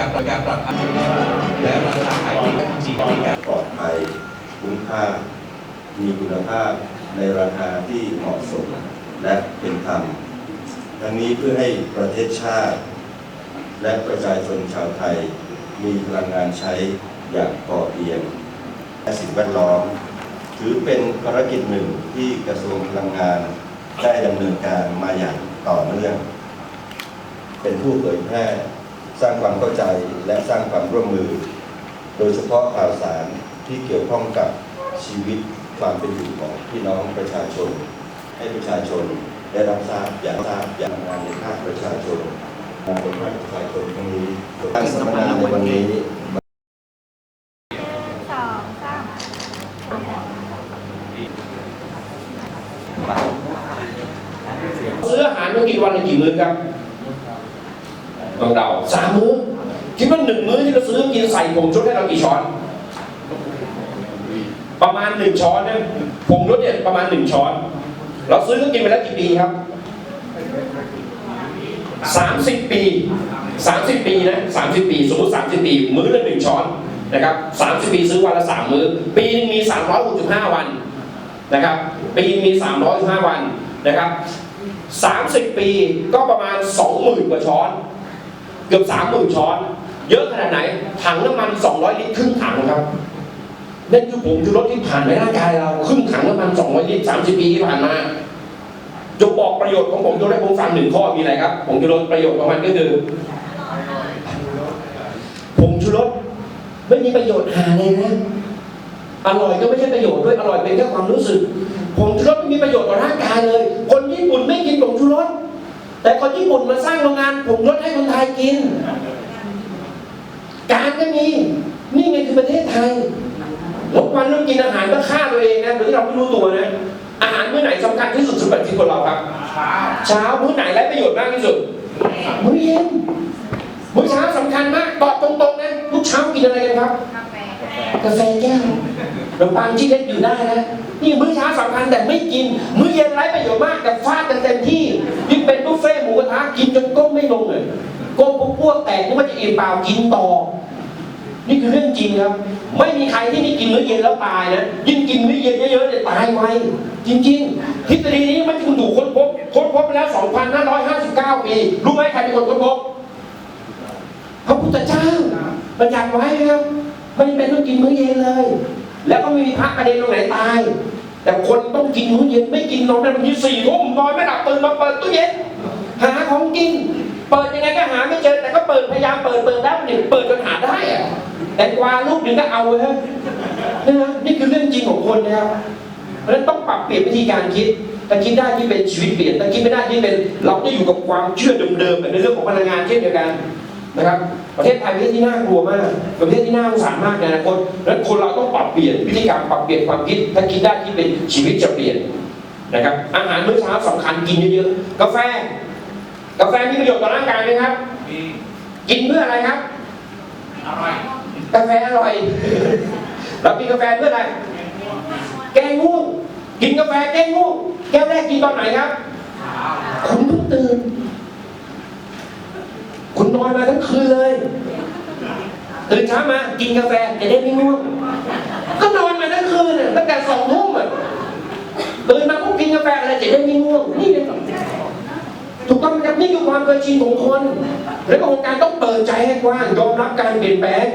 การประกาศปรับและราคาขายที่จีนการปลอดภัยคุ้มค่า มีคุณภาพในราคาที่เหมาะสมและเป็นธรรมทั้งนี้เพื่อให้ประเทศชาติ และประชาชนชาวไทย มีพลังงานใช้อย่างพอเพียงและสิ่งแวดล้อม ถือเป็นภารกิจหนึ่งที่กระทรวงพลังงานได้ดำเนินการมาอย่างต่อเนื่อง เป็นผู้เผยแพร่ สร้างความเข้าใจและสร้างความร่วมมือ โดยเฉพาะข่าวสารที่เกี่ยวข้องกับชีวิตความเป็นอยู่ของพี่น้องประชาชน ให้ประชาชนได้รับทราบอย่างทราบอย่างงานในภาคประชาชนงานในภาคประชาชนครั้งนี้การสัมมนาในวันนี้ซื้ออาหารต้องกินวันละกี่มื้อครับ ลองเดาสามมื้อคิดว่าหนึ่งมื้อที่เราซื้อกินใส่ผงชุดให้เรากี่ช้อน ประมาณหนึ่งช้อนนะผงชุดเนี่ยประมาณหนึ่งช้อน เราซื้อก็กินไปแล้วกี่ปีครับสามสิบปีสามสิบปีนะสามสิบปีสมมติสามสิบปี มื้อละหนึ่งช้อนนะครับสามสิบปีซื้อวันละสามมื้อ ปีนึงมีสามร้อยหกสิบห้าวันนะครับ ปีมีสามร้อยห้าวันนะครับ30ปีก็ประมาณ20,000กว่าช้อน เกือบ30,000ช้อน เยอะขนาดไหน ถังน้ำมัน 200 ลิตรครึ่งถังครับนั่นคือผงชูรสที่ผ่านในร่างกายเราครึ่งถังน้ำมัน 200 ลิตร 30 ปีที่ผ่านมาจะบอกประโยชน์ของผงชูรสให้ผมฟังหนึ่งข้อมีอะไรครับผงชูรสประโยชน์ของมันก็คือผงชูรสไม่มีประโยชน์หาเลยนะอร่อยก็ไม่ใช่ประโยชน์ด้วยอร่อยเป็นแค่ความรู้สึกผงชูรสไม่มีประโยชน์ต่อร่างกายเลย คนญี่ปุ่นไม่กินผงชูรส แต่คนญี่ปุ่นมาสร้างโรงงานผงชูรสให้คนไทยกิน การก็มี นี่ไงคือประเทศไทยแล้ววันเรากินอาหารก็ฆ่าตัวเองนะโดยที่เราไม่รู้ตัวนะอาหารมื้อไหนสำคัญที่สุดสำหรับที่คนเราครับ เช้ามื้อไหนไรประโยชน์มากที่สุดมื้อเย็นมื้อเช้าสำคัญมากตอบตรงๆนะทุกเช้ากินอะไรกันครับกาแฟกาแฟแก้วขนมปังชิ้นเล็กอยู่ได้นะนี่มื้อเช้าสำคัญแต่ไม่กิน มื้อเย็นไร้ประโยชน์มากแต่ฟา กินจนก้มไม่ลงเลยก้มพวกพวกแตกนึกว่าจะอิ่มเปล่ากินต่อ นี่คือเรื่องจริงครับ ไม่มีใครที่ไม่กินมื้อเย็นแล้วตายนะยิ่งกินมื้อเย็นเยอะๆเนี่ยตายไวจริงๆทฤษฎีนี้มันถูกค้นพบค้นพบไปแล้ว 2,559 ปีรู้ไหมใครเป็นคนค้นพบพระพุทธเจ้าบัญญัติไว้ครับไม่เป็นต้องกินมื้อเย็นเลย แล้วก็ไม่มีพระกระเด็นตรงไหนตาย แต่คนต้องกินมื้อเย็นไม่กินนอนได้บางทีสี่ทุ่มนอนไม่หลับตื่นมาเปิดตู้เย็น หาของกิน เปิดยังไงก็หาไม่เจอ แต่ก็เปิดพยายามเปิดเปิดได้หนึ่งเปิดจนหาได้อะแต่กวาลูกหนึ่งก็เอาเลยฮะนี่นะนี่คือเรื่องจริงของคนนะครับเพราะฉะนั้นต้องปรับเปลี่ยนวิธีการคิดถ้าคิดได้ที่เป็นชีวิตเปลี่ยนถ้าคิดไม่ได้ที่เป็น เราจะอยู่กับความเชื่อเดิมๆแบบในเรื่องของพลังงานเช่นเดียวกันนะครับ ประเทศไทยเป็นประเทศที่น่ากลัวมากเป็นประเทศที่น่าสงสารมากในอนาคตดังนั้นคนเราต้องปรับเปลี่ยนวิธีการปรับเปลี่ยนความคิด ถ้าคิดได้ที่เป็นชีวิตจะเปลี่ยนนะครับ อาหารมื้อเช้าสำคัญกินเยอะๆ กาแฟ กาแฟมีประโยชน์ต่อร่างกายไหมครับกินเพื่ออะไรครับ อร่อยกาแฟอร่อย เรากินกาแฟเพื่ออะไร แก้ง่วง กินกาแฟแก้ง่วง แก้วแรกกินตอนไหนครับ คุณเพิ่งตื่น คุณนอนมาทั้งคืนเลย ตื่นเช้ามา กินกาแฟจะได้ไม่ง่วง ก็นอนมาทั้งคืนน่ะตั้งแต่สองทุ่มอะตื่นมาปุ๊บกินกาแฟอะไรจะได้ไม่ง่วง นี่เลยถูกต้องไหมครับ นี่คือความเคยชินของคน และก็องค์การต้องเปิดใจให้กว้างยอมรับการเปลี่ยนแปลง